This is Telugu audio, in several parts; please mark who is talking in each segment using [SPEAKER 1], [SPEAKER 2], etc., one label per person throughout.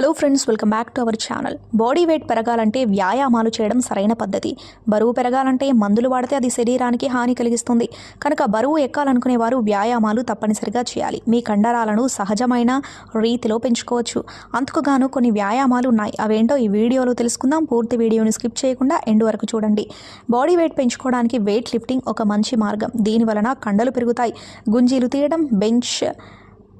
[SPEAKER 1] Hello friends welcome back to our channel body weight పెరగాలంటే వ్యాయామాలు చేయడం సరైన పద్ధతి. బరువు పెరగాలంటే మందులు వాడితే అది శరీరానికి హాని కలిగిస్తుంది. కనుక బరువు ఎక్కాలనుకునే వారు వ్యాయామాలు తప్పనిసరిగా చేయాలి. మీ కండరాలను సహజమైన రీతిలో పెంచుకోవచ్చు. అందుకుగాను కొన్ని వ్యాయామాలు ఉన్నాయి. అవేంటో ఈ వీడియోలో తెలుసుకుందాం. పూర్తి వీడియోని స్కిప్ చేయకుండా ఎండ్ వరకు చూడండి. బాడీ వెయిట్ పెంచుకోవడానికి వెయిట్ లిఫ్టింగ్ ఒక మంచి మార్గం. దీని వలన కండలు పెరుగుతాయి. గుంజీలు తీయడం బెంచ్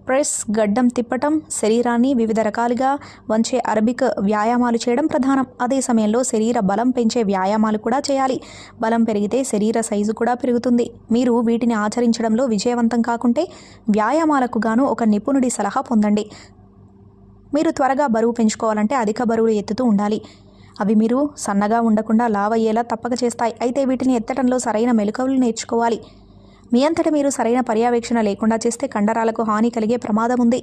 [SPEAKER 1] ప్రెస్ గడ్డం తిప్పటం శరీరాన్ని వివిధ రకాలుగా వంచే అరబిక్ వ్యాయామాలు చేయడం ప్రధానం. అదే సమయంలో శరీర బలం పెంచే వ్యాయామాలు కూడా చేయాలి. బలం పెరిగితే శరీర సైజు కూడా పెరుగుతుంది. మీరు వీటిని ఆచరించడంలో విజయవంతం కాకుంటే వ్యాయామాలకు గాను ఒక నిపుణుడి సలహా పొందండి. మీరు త్వరగా బరువు పెంచుకోవాలంటే అధిక బరువులు ఎత్తుతూ ఉండాలి. అవి మీరు సన్నగా ఉండకుండా లావయ్యేలా తప్పక చేస్తాయి. అయితే వీటిని ఎత్తడంలో సరైన మెలకువలు నేర్చుకోవాలి. మీ అంతట మీరు సరైన పర్యవేక్షణ లేకుండా చేస్తే కండరాలకు హాని కలిగే ప్రమాదం ఉంది.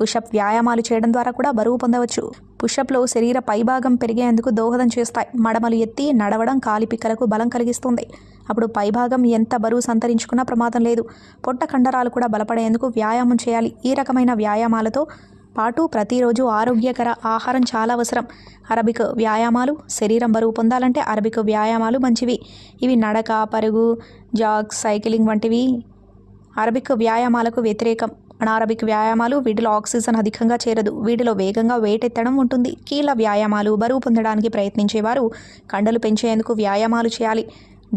[SPEAKER 1] పుషప్ వ్యాయామాలు చేయడం ద్వారా కూడా బరువు పొందవచ్చు. పుషప్లో శరీర పైభాగం పెరిగేందుకు దోహదం చేస్తాయి. మడమలు ఎత్తి నడవడం కాలిపిక్కలకు బలం కలిగిస్తుంది. అప్పుడు పైభాగం ఎంత బరువు సంతరించుకున్నా ప్రమాదం లేదు. పొట్ట కండరాలు కూడా బలపడేందుకు వ్యాయామం చేయాలి. ఈ రకమైన వ్యాయామాలతో పాటు ప్రతిరోజు ఆరోగ్యకర ఆహారం చాలా అవసరం. అరబిక్ వ్యాయామాలు శరీరం బరువు పొందాలంటే అరబిక్ వ్యాయామాలు మంచివి. ఇవి నడక పరుగు జాగ్ సైకిలింగ్ వంటివి అరబిక్ వ్యాయామాలకు వ్యతిరేకం. అనారబిక్ వ్యాయామాలు వీటిలో ఆక్సిజన్ అధికంగా చేరదు. వీటిలో వేగంగా వెయిట్ ఎత్తడం ఉంటుంది. కీళ్ళ వ్యాయామాలు బరువు పొందడానికి ప్రయత్నించేవారు కండలు పెంచేందుకు వ్యాయామాలు చేయాలి.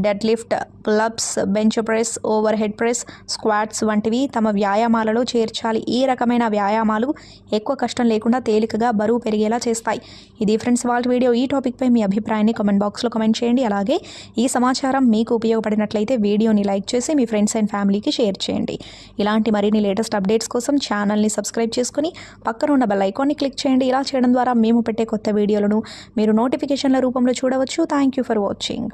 [SPEAKER 1] Deadlift pullups bench press overhead press squats వంటివి తమ వ్యాయామాలలో చేర్చాలి. ఈ రకమైన వ్యాయామాలు ఎక్కువ కష్టం లేకుండా తేలికగా బరువు పెరిగేలా చేస్తాయి. ఇది ఫ్రెండ్స్ వాళ్ళ వీడియో. ఈ టాపిక్పై మీ అభిప్రాయాన్ని కమెంట్ బాక్స్లో కమెంట్ చేయండి. అలాగే ఈ సమాచారం మీకు ఉపయోగపడినట్లయితే వీడియోని లైక్ చేసి మీ ఫ్రెండ్స్ అండ్ ఫ్యామిలీకి షేర్ చేయండి. ఇలాంటి మరిన్ని లేటెస్ట్ అప్డేట్స్ కోసం ఛానల్ని సబ్స్క్రైబ్ చేసుకుని పక్కన ఉన్న బెల్ ఐకాన్ని క్లిక్ చేయండి. ఇలా చేయడం ద్వారా మేము పెట్టే కొత్త వీడియోలను మీరు నోటిఫికేషన్ల రూపంలో చూడవచ్చు. Thank you for watching.